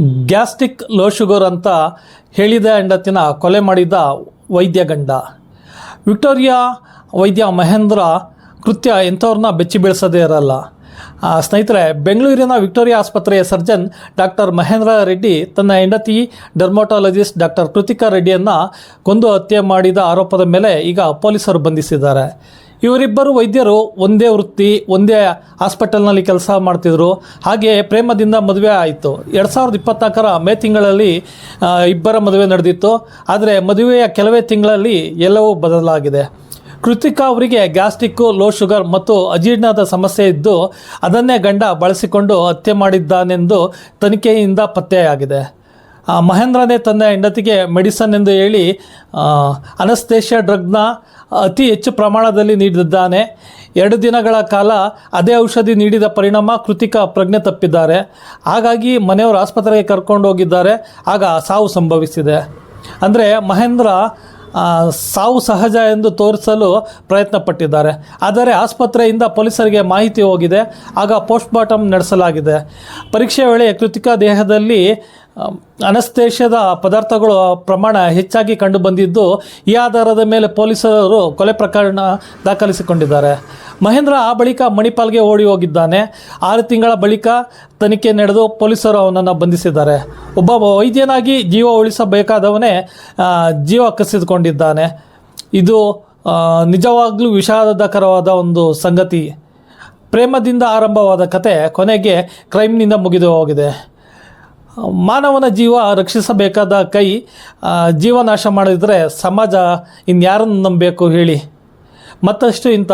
Gastric low sugar ಅಂತ ಹೇಳಿದ ಹೆಂಡತಿನ ಕೊಲೆ ಮಾಡಿದ ವೈದ್ಯ ಗಂಡ. ವಿಕ್ಟೋರಿಯಾ ವೈದ್ಯ ಮಹೇಂದ್ರ ಕೃತ್ಯ ಎಂಥವ್ರನ್ನ ಬೆಚ್ಚಿ ಬೀಳಿಸದೇ ಇರಲ್ಲ. ಸ್ನೇಹಿತರೆ, ಬೆಂಗಳೂರಿನ ವಿಕ್ಟೋರಿಯಾ ಆಸ್ಪತ್ರೆಯ ಸರ್ಜನ್ ಡಾಕ್ಟರ್ ಮಹೇಂದ್ರ ರೆಡ್ಡಿ ತನ್ನ ಹೆಂಡತಿ ಡರ್ಮೋಟಾಲಜಿಸ್ಟ್ ಡಾಕ್ಟರ್ ಕೃತಿಕಾ ರೆಡ್ಡಿಯನ್ನು ಕೊಂದು ಹತ್ಯೆ ಮಾಡಿದ ಆರೋಪದ ಮೇಲೆ ಈಗ ಪೊಲೀಸರು ಬಂಧಿಸಿದ್ದಾರೆ. ಇವರಿಬ್ಬರು ವೈದ್ಯರು ಒಂದೇ ವೃತ್ತಿ, ಒಂದೇ ಹಾಸ್ಪಿಟಲ್ನಲ್ಲಿ ಕೆಲಸ ಮಾಡ್ತಿದ್ರು. ಹಾಗೆ ಪ್ರೇಮದಿಂದ ಮದುವೆ ಆಯಿತು. ಎರಡು ಸಾವಿರದ ಇಪ್ಪತ್ನಾಲ್ಕರ ಮೇ ತಿಂಗಳಲ್ಲಿ ಇಬ್ಬರ ಮದುವೆ ನಡೆದಿತ್ತು. ಆದರೆ ಮದುವೆಯ ಕೆಲವೇ ತಿಂಗಳಲ್ಲಿ ಎಲ್ಲವೂ ಬದಲಾಗಿದೆ. ಕೃತಿಕಾ ಅವರಿಗೆ ಗ್ಯಾಸ್ಟ್ರಿಕ್ಕು, ಲೋ ಶುಗರ್ ಮತ್ತು ಅಜೀರ್ಣದ ಸಮಸ್ಯೆ ಇದ್ದು ಅದನ್ನೇ ಗಂಡ ಬಳಸಿಕೊಂಡು ಹತ್ಯೆ ಮಾಡಿದ್ದಾನೆಂದು ತನಿಖೆಯಿಂದ ಪತ್ತೆಯಾಗಿದೆ. ಮಹೇಂದ್ರನೇ ತನ್ನ ಹೆಂಡತಿಗೆ ಮೆಡಿಸನ್ ಎಂದು ಹೇಳಿ ಅನಸ್ತೇಷ್ಯಾ ಡ್ರಗ್ನ ಅತಿ ಹೆಚ್ಚು ಪ್ರಮಾಣದಲ್ಲಿ ನೀಡಿದ್ದಾನೆ. ಎರಡು ದಿನಗಳ ಕಾಲ ಅದೇ ಔಷಧಿ ನೀಡಿದ ಪರಿಣಾಮ ಕೃತಿಕಾ ಪ್ರಜ್ಞೆ ತಪ್ಪಿದ್ದಾರೆ. ಹಾಗಾಗಿ ಮನೆಯವರು ಆಸ್ಪತ್ರೆಗೆ ಕರ್ಕೊಂಡು ಹೋಗಿದ್ದಾರೆ. ಆಗ ಸಾವು ಸಂಭವಿಸಿದೆ. ಅಂದರೆ ಮಹೇಂದ್ರ ಸಾವು ಸಹಜ ಎಂದು ತೋರಿಸಲು ಪ್ರಯತ್ನ ಪಟ್ಟಿದ್ದಾರೆ ಆದರೆ ಆಸ್ಪತ್ರೆಯಿಂದ ಪೊಲೀಸರಿಗೆ ಮಾಹಿತಿ ಹೋಗಿದೆ. ಆಗ ಪೋಸ್ಟ್ ಪೋಸ್ಟ್ಮಾರ್ಟಮ್ ನಡೆಸಲಾಗಿದೆ. ಪರೀಕ್ಷೆ ವೇಳೆ ಕೃತಿಕಾ ದೇಹದಲ್ಲಿ ಅನಸ್ತೇಷದ ಪದಾರ್ಥಗಳು ಪ್ರಮಾಣ ಹೆಚ್ಚಾಗಿ ಕಂಡುಬಂದಿದ್ದು, ಈ ಆಧಾರದ ಮೇಲೆ ಪೊಲೀಸರು ಕೊಲೆ ಪ್ರಕರಣ ದಾಖಲಿಸಿಕೊಂಡಿದ್ದಾರೆ. ಮಹೇಂದ್ರ ಆ ಬಳಿಕ ಮಣಿಪಾಲ್ಗೆ ಓಡಿ ಹೋಗಿದ್ದಾನೆ. ಆರು ತಿಂಗಳ ಬಳಿಕ ತನಿಖೆ ನಡೆದು ಪೊಲೀಸರು ಅವನನ್ನು ಬಂಧಿಸಿದ್ದಾರೆ. ಒಬ್ಬ ವೈದ್ಯನಾಗಿ ಜೀವ ಉಳಿಸಬೇಕಾದವನೇ ಜೀವ ಕಸಿದುಕೊಂಡಿದ್ದಾನೆ. ಇದು ನಿಜವಾಗಲೂ ವಿಷಾದಕರವಾದ ಒಂದು ಸಂಗತಿ. ಪ್ರೇಮದಿಂದ ಆರಂಭವಾದ ಕತೆ ಕೊನೆಗೆ ಕ್ರೈಮ್ನಿಂದ ಮುಗಿದು ಹೋಗಿದೆ. ಮಾನವನ ಜೀವ ರಕ್ಷಿಸಬೇಕಾದ ಕೈ ಜೀವನಾಶ ಮಾಡಿದರೆ ಸಮಾಜ ಇನ್ಯಾರನ್ನು ನಂಬಬೇಕು ಹೇಳಿ. ಮತ್ತಷ್ಟು ಇಂಥ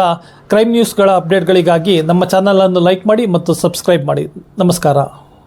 ಕ್ರೈಮ್ ನ್ಯೂಸ್ಗಳ ಅಪ್ಡೇಟ್ಗಳಿಗಾಗಿ ನಮ್ಮ ಚಾನಲನ್ನು ಲೈಕ್ ಮಾಡಿ ಮತ್ತು ಸಬ್ಸ್ಕ್ರೈಬ್ ಮಾಡಿ. ನಮಸ್ಕಾರ.